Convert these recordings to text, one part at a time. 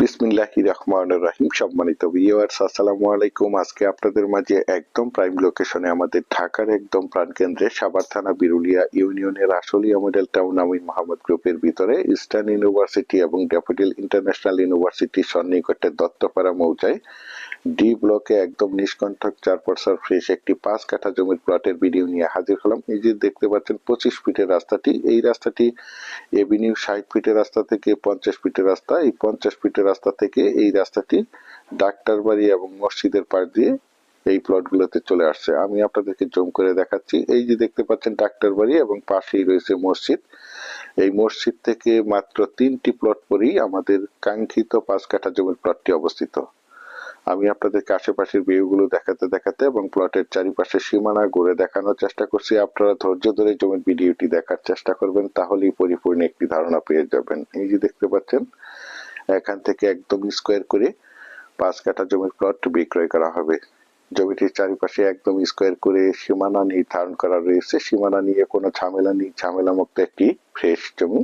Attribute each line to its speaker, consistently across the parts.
Speaker 1: বিসমিল্লাহি রহমান রাহিম, সম্মানিত ভিউয়ার্স আসসালামু আলাইকুম। আজকে আপনাদের মাঝে একদম প্রাইম লোকেশনে আমাদের ঢাকার একদম প্রাণকেন্দ্রে সাভার থানা বিরুলিয়া ইউনিয়নের আসলিয়া মডেল টাউন আমিন মোহাম্মদ গ্রুপের ভিতরে ইস্টার্ন ইউনিভার্সিটি এবং ড্যাফোডিল ইন্টারন্যাশনাল ইউনিভার্সিটি সন্নিকটে দত্তপাড়া মৌজায়। ডি ব্লকে একদম নিষ্কণ্ঠক চার পার্সার ফ্রেশ একটি পাঁচ কাঠা জমির প্লটের ভিডিও নিয়ে হাজির হলাম। এই যে দেখতে পাচ্ছেন, পঁচিশ ফিটের রাস্তাটি। এই রাস্তাটি এভিনিউ ষাট ফিটের রাস্তা থেকে পঞ্চাশ ফিটের রাস্তা। এই পঞ্চাশ ফিটের রাস্তা থেকে এই রাস্তাটি ডাক্তার বাড়ি এবং মসজিদের পাশ দিয়ে এই প্লটগুলোতে চলে আসছে। আমি আপনাদেরকে জম করে দেখাচ্ছি। এই যে দেখতে পাচ্ছেন ডাক্তার বাড়ি এবং পাশেই রয়েছে মসজিদ। এই মসজিদ থেকে মাত্র তিনটি প্লট পরেই আমাদের কাঙ্ক্ষিত পাঁচ কাঠা জমির প্লটটি অবস্থিত। আমি আপনাদেরকে আশেপাশের ভিউগুলো দেখাতে দেখাতে এবং প্লটের চারিপাশে সীমানা ঘুরে দেখানোর চেষ্টা করছি। আপনারা ধৈর্য ধরে জমির ভিডিওটি দেখার চেষ্টা করবেন, তাহলেই পরিপূর্ণ একটি ধারণা পেয়ে যাবেন। এই যে দেখতে পাচ্ছেন, এখান থেকে একদম স্কোয়ার করে পাঁচ কাঠা জমির প্লট বিক্রয় করা হবে। জমিটির চারিপাশে একদম স্কোয়ার করে সীমানা নির্ধারণ করা রয়েছে। সীমানা নিয়ে কোনো ঝামেলা নেই। ঝামেলা মুক্ত একটি ফ্রেশ জমি।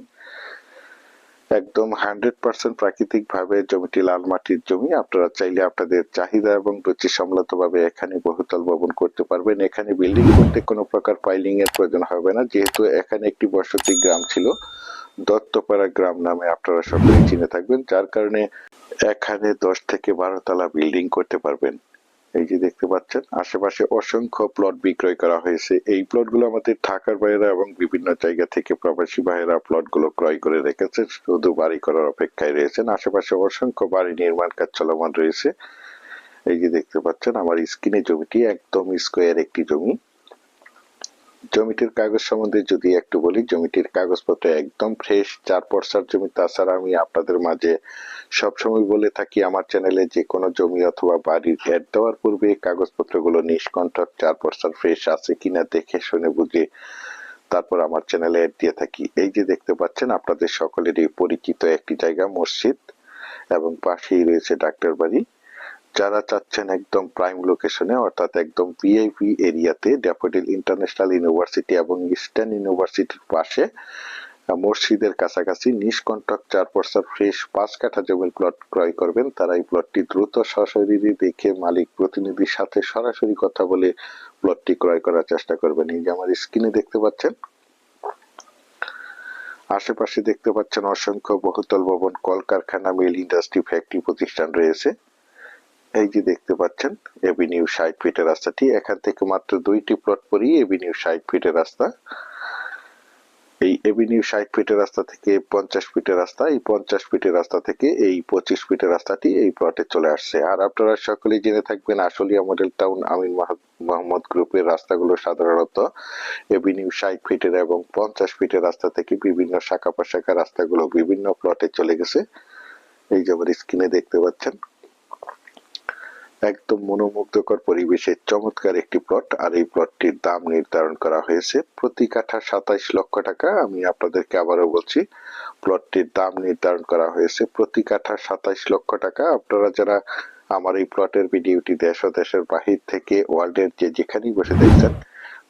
Speaker 1: একদম হান্ড্রেড পার্সেন্ট প্রাকৃতিক ভাবে জমিটি লাল মাটির জমি। আপনারা চাইলে আপনাদের চাহিদা এবং রুচি সম্মত ভাবে এখানে বহুতল ভবন করতে পারবেন। এখানে বিল্ডিং করতে কোনো প্রকার পাইলিং এর প্রয়োজন হবে না। যেহেতু এখানে একটি বসতি গ্রাম ছিল, দত্তপাড়া গ্রাম নামে আপনারা সকলেই চিনে থাকবেন। যার কারণে এখানে দশ থেকে বারো তলা বিল্ডিং করতে পারবেন। এই যে দেখতে পাচ্ছেন, আশেপাশে অসংখ্য প্লট বিক্রয় করা হয়েছে। এই প্লটগুলো আমাদের ঢাকার বাইরে এবং বিভিন্ন জায়গা থেকে প্রবাসী ভাইয়েরা প্লটগুলো ক্রয় করে রেখেছেন, শুধু বাড়ি করার অপেক্ষায় রয়েছেন। আশেপাশে অসংখ্য বাড়ি নির্মাণ কাজ চলমান রয়েছে। এই যে দেখতে পাচ্ছেন, আমার স্ক্রিনে জমিটি একদম স্কোয়ার একটি জমি। জমিটির কাগজ সম্বন্ধে যদি একটু বলি, জমিটির কাগজপত্র একদম ফ্রেশ চার পর্সার জমি। তাছাড়া আমি আপনাদের মাঝে সবসময় বলে থাকি, আমার চ্যানেলে যে কোনো জমি অথবা বাড়ির অ্যাড দেওয়ার পূর্বে কাগজপত্রগুলো নিষ্কণ্ঠক চার পর্সার ফ্রেশ আছে কিনা দেখে শুনে বুঝে তারপর আমার চ্যানেলে অ্যাড দিয়ে থাকি। এই যে দেখতে পাচ্ছেন, আপনাদের সকলেরই পরিচিত একটি জায়গা, মসজিদ এবং পাশেই রয়েছে ডাক্তার বাড়ি যারা চাচ্ছেন একদম প্রাইম লোকেশনে অর্থাৎ একদম ভিআইপি এরিয়াতে ড্যাফোডিল ইন্টারন্যাশনাল ইউনিভার্সিটি এবং ইস্টার্ন ইউনিভার্সিটির পাশে মসজিদের কাছাকাছি নিষ্কণ্টক চার পর্সার ফ্রেশ পাঁচ কাঠা জমির প্লট ক্রয় করবেন। তারা এই প্লটটি দ্রুত সশরীরে দেখে মালিক প্রতিনিধির সাথে সরাসরি কথা বলে প্লটটি ক্রয় করার চেষ্টা করবেন। এই যে আমার স্ক্রিনে দেখতে পাচ্ছেন? আশেপাশে দেখতে পাচ্ছেন অসংখ্য বহুতল ভবন, কলকারখানা মিল ইন্ডাস্ট্রি ফ্যাক্টরি প্রতিষ্ঠান রয়েছে। এই যে দেখতে পাচ্ছেন এভিনিউ ষাট ফিটের রাস্তাটি, এখান থেকে মাত্র দুইটি প্লট পরেই এভিনিউ ষাট ফিটের রাস্তা। এই এভিনিউ ষাট ফিটের রাস্তা থেকে পঞ্চাশ ফিটের রাস্তা, এই পঞ্চাশ ফিটের রাস্তা থেকে এই পঁচিশ ফিটের রাস্তাটি এই প্লটে চলে আসছে। আর আপনারা সকলেই জেনে থাকবেন, আশুলিয়া মডেল টাউন আমিন মোহাম্মদ গ্রুপের রাস্তাগুলো সাধারণত এভিনিউ ষাট ফিটের এবং পঞ্চাশ ফিটের রাস্তা থেকে বিভিন্ন শাখা প্রশাখা রাস্তাগুলো বিভিন্ন প্লটে চলে গেছে। এই যে আমার স্ক্রিনে দেখতে পাচ্ছেন একদম মনোমুগ্ধকর পরিবেশে চমৎকার একটি প্লট, আর এই প্লটটির দাম নির্ধারণ করা হয়েছে প্রতি কাঠা সাতাইশ লক্ষ টাকা। আমি আপনাদেরকে আবারও বলছি, প্লটটির দাম নির্ধারণ করা হয়েছে প্রতি কাঠা সাতাইশ লক্ষ টাকা। আপনারা যারা আমার এই প্লটের ভিডিওটি দেশ ও দেশের বাহির থেকে, ওয়ার্ল্ডের যে যেখানেই বসে দেখছেন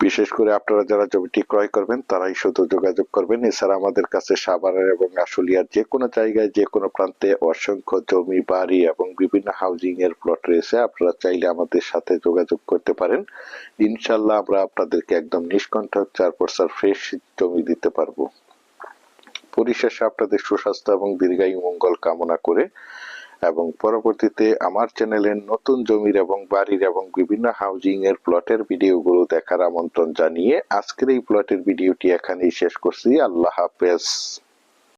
Speaker 1: বিশেষ করে আপনারা যারা জমিটি ক্রয় করবেন, তারাই শুধু যোগাযোগ করবেন। এছাড়া আমাদের কাছে সাভারের এবং আশুলিয়ার যে কোনো জায়গায় যে কোনো প্রান্তে অসংখ্য জমি, বাড়ি এবং বিভিন্ন হাউজিং এর প্লট রয়েছে। আপনারা চাইলে আমাদের সাথে যোগাযোগ করতে পারেন। ইনশাল্লাহ আমরা আপনাদেরকে একদম নিষ্কণ্ঠক চার পর্সার ফ্রেশ জমি দিতে পারব। পরিশেষে আপনাদের সুস্বাস্থ্য এবং দীর্ঘায়ু মঙ্গল কামনা করে এবং পরবর্তীতে আমার চ্যানেলের নতুন জমির এবং বাড়ির এবং বিভিন্ন হাউজিং এর প্লটের ভিডিওগুলো দেখার আমন্ত্রণ জানিয়ে আজকের এই প্লটের ভিডিওটি এখানেই শেষ করছি। আল্লাহ হাফেজ।